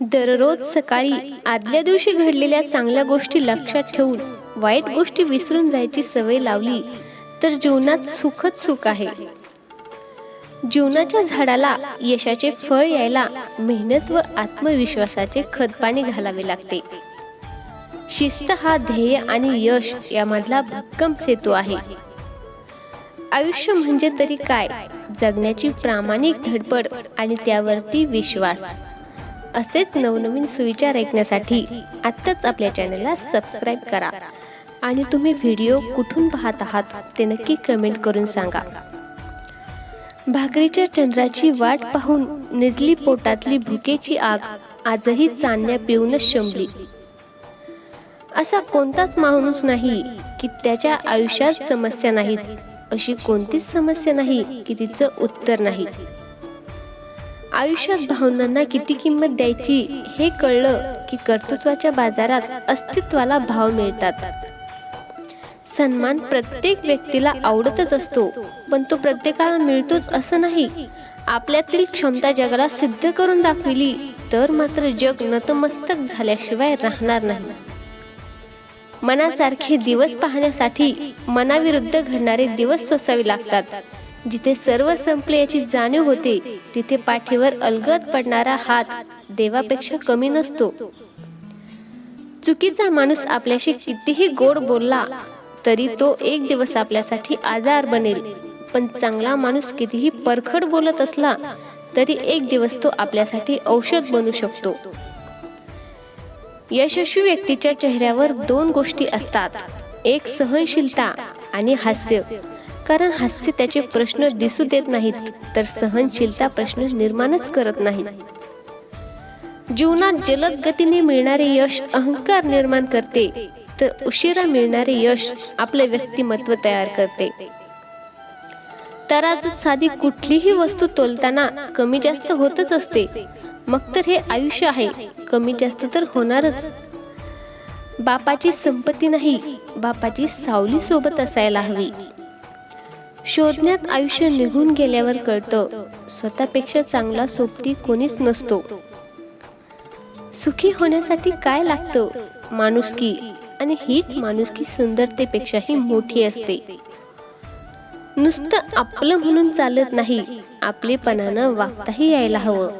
दररोज सकाळी आदल्या दिवशी घडलेल्या चांगल्या गोष्टी लक्षात ठेवून वाईट गोष्टी विसरून जायची सवय लावली तर जीवनात सुखच सुख आहे. जीवनाच्या झाडाला यशाचे फळ यायला मेहनत व आत्मविश्वासाचे खतपाणी घालावे लागते. शिस्त हा ध्येय आणि यश यामधला भक्कम सेतू आहे. आयुष्य म्हणजे तरी काय? जगण्याची प्रामाणिक धडपड आणि त्यावरती विश्वास. असेच नवनवीन सुविचार ऐकण्यासाठी आत्ताच आपल्या चॅनलला सबस्क्राईब करा. आणि तुम्ही व्हिडिओ कुठून पाहत आहात ते नक्की कमेंट करून सांगा. भाकरीच्या चंद्राची वाट पाहून निजली पोटातली भुकेची आग आजही चांदण्या पिऊनच शंभली. असा कोणताच माणूस नाही की त्याच्या आयुष्यात समस्या नाहीत अशी कोणतीच समस्या नाही की तिचं उत्तर नाही. आयुष्यात भावनांना किती किंमत द्यायची हे कळलं की कर्तृत्वाच्या बाजारात अस्तित्वाला भाव मिळतात. सन्मान प्रत्येक व्यक्तीला आवडतच असतो पण तो प्रत्येकाला मिळतोच असं नाही. आपल्यातील क्षमता जगाला सिद्ध करून दाखविली तर मात्र जग नतमस्तक झाल्याशिवाय राहणार नाही. मनासारखे दिवस पाहण्यासाठी मनाविरुद्ध घडणारे दिवस सोसावे लागतात. जिथे सर्व संपले याची जाणीव होते तिथे पाठीवर अलगद पडणारा हात देवापेक्षा कमी नसतो. चुकीचा माणूस आपल्याशी कितीही गोड बोलला तरी तो एक दिवस आपल्यासाठी आजार बनेल. पण चांगला माणूस कितीही परखड बोलत असला तरी एक दिवस तो आपल्यासाठी औषध बनू शकतो. यशस्वी व्यक्तीच्या चेहऱ्यावर दोन गोष्टी असतात. एक सहनशीलता आणि हास्य. कारण हास्य त्याचे प्रश्न दिसू देत नाहीत तर सहनशीलता प्रश्न निर्माणच करत नाही जीवनात जलद गतीने मिळणारे यश अहंकार निर्माण करते तर उशिरा मिळणारे यश आपले व्यक्तिमत्व तयार करते. तराजूत साधी कुठलीही वस्तू तोलताना कमी जास्त होतच असते. मग तर हे आयुष्य आहे कमी जास्त तर होणारच. बापाची संपत्ती नाही बापाची सावली सोबत असायला हवी. शोधण्यात आयुष्य निघून गेल्यावर कळतं स्वतःपेक्षा चांगला सोबती कोणीच नसतो. सुखी होण्यासाठी काय लागतं? माणुसकी आणि हीच माणुसकी सुंदरतेपेक्षाही मोठी असते. नुसतं आपलं म्हणून चालत नाही आपलेपणानं वागताही यायला हवं.